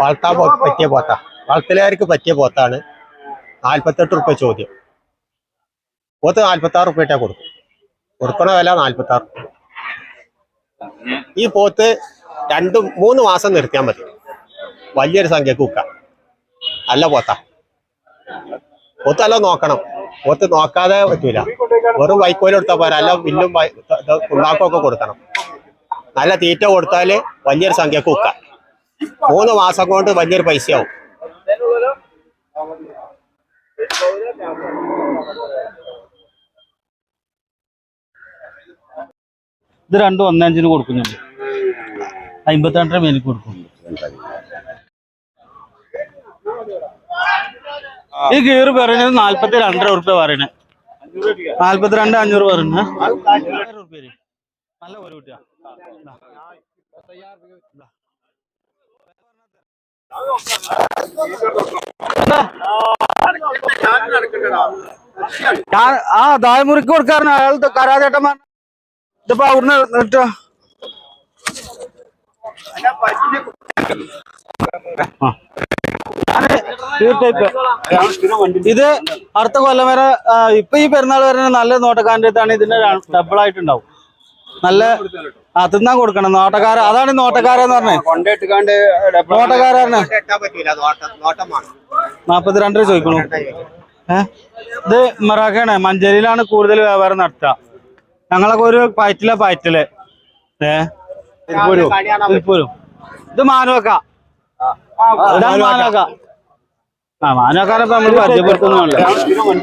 വളർത്താൻ പറ്റിയ പോത്ത. വളർത്തലുകാർക്ക് പറ്റിയ പോത്താണ് നാല്പത്തെട്ട് റുപ്യ ചോദ്യം. പോത്ത് നാല്പത്തി ആറ് റുപ്യ കൊടുക്കും കൊടുക്കണ വില നാല്പത്തി ആറ് ഈ പോത്ത് രണ്ട് മൂന്ന് മാസം നിർത്തിയാൽ മതി. വലിയൊരു സംഖ്യക്ക് വിൽക്കാം. അല്ല പോത്ത. പോത്ത് നല്ല നോക്കണം. പോത്ത് നോക്കാതെ പറ്റൂല. വെറും വൈക്കോൽ കൊടുത്താൽ പോരാ. അല്ല വില്ലും ഉണ്ടാക്കമൊക്കെ കൊടുക്കണം. നല്ല തീറ്റ കൊടുത്താൽ വലിയൊരു സംഖ്യക്ക് വിൽക്കാം. മൂന്ന് മാസം കൊണ്ട് വലിയൊരു പൈസയാവും. ഇത് രണ്ടും ഒന്നഞ്ചിന് കൊടുക്കുന്നുണ്ട്. അമ്പത്തിരണ്ടര മേലേക്ക് കൊടുക്കുന്നു ഈ ഗീർ പറയുന്നത് നാല്പത്തി രണ്ടര ഉറുപ്പ്യ പറയണേ നാല്പത്തി രണ്ട് അഞ്ഞൂറ് പറയുന്നത് നല്ല ഒരു കുട്ടിയാ. ഞാൻ ആ ദായമുറിക്ക് കൊടുക്കാറുണ്ട്. അയാൾ കരാചേട്ടന്മാർ ഇതിപ്പോ അവിടുന്ന് type. ഇത് അടുത്ത കൊല്ലം വരെ ഇപ്പൊ ഈ പെരുന്നാൾ വരെ നല്ല നോട്ടക്കാരന്റെ അടുത്താണ് ഇതിന്റെ ഡബിൾ ആയിട്ടുണ്ടാവും. നല്ല ആ തിന്നാൻ കൊടുക്കണം. നോട്ടക്കാര അതാണ് നോട്ടക്കാരെന്ന് പറഞ്ഞേ. കൊണ്ടിട്ടുകാണ്ട് നോട്ടക്കാരാണ് പറ്റൂല. രൂപ ചോദിക്കണു. ഇത് മറാക്കാണ് മഞ്ചേരിയിലാണ് കൂടുതൽ വ്യാപാരം നടത്തുക. ഞങ്ങളൊക്കെ ഒരു പയറ്റില പായറ്റിൽ ഏ? തിരുപ്പൂരും ഇത് മാനുവക്ക. ഇതാണ് മാനുവക്ക. ആ മാനുവക്കാരെ ഇപ്പൊ നമ്മൾ പരിചയപ്പെടുത്തുന്നതല്ലേ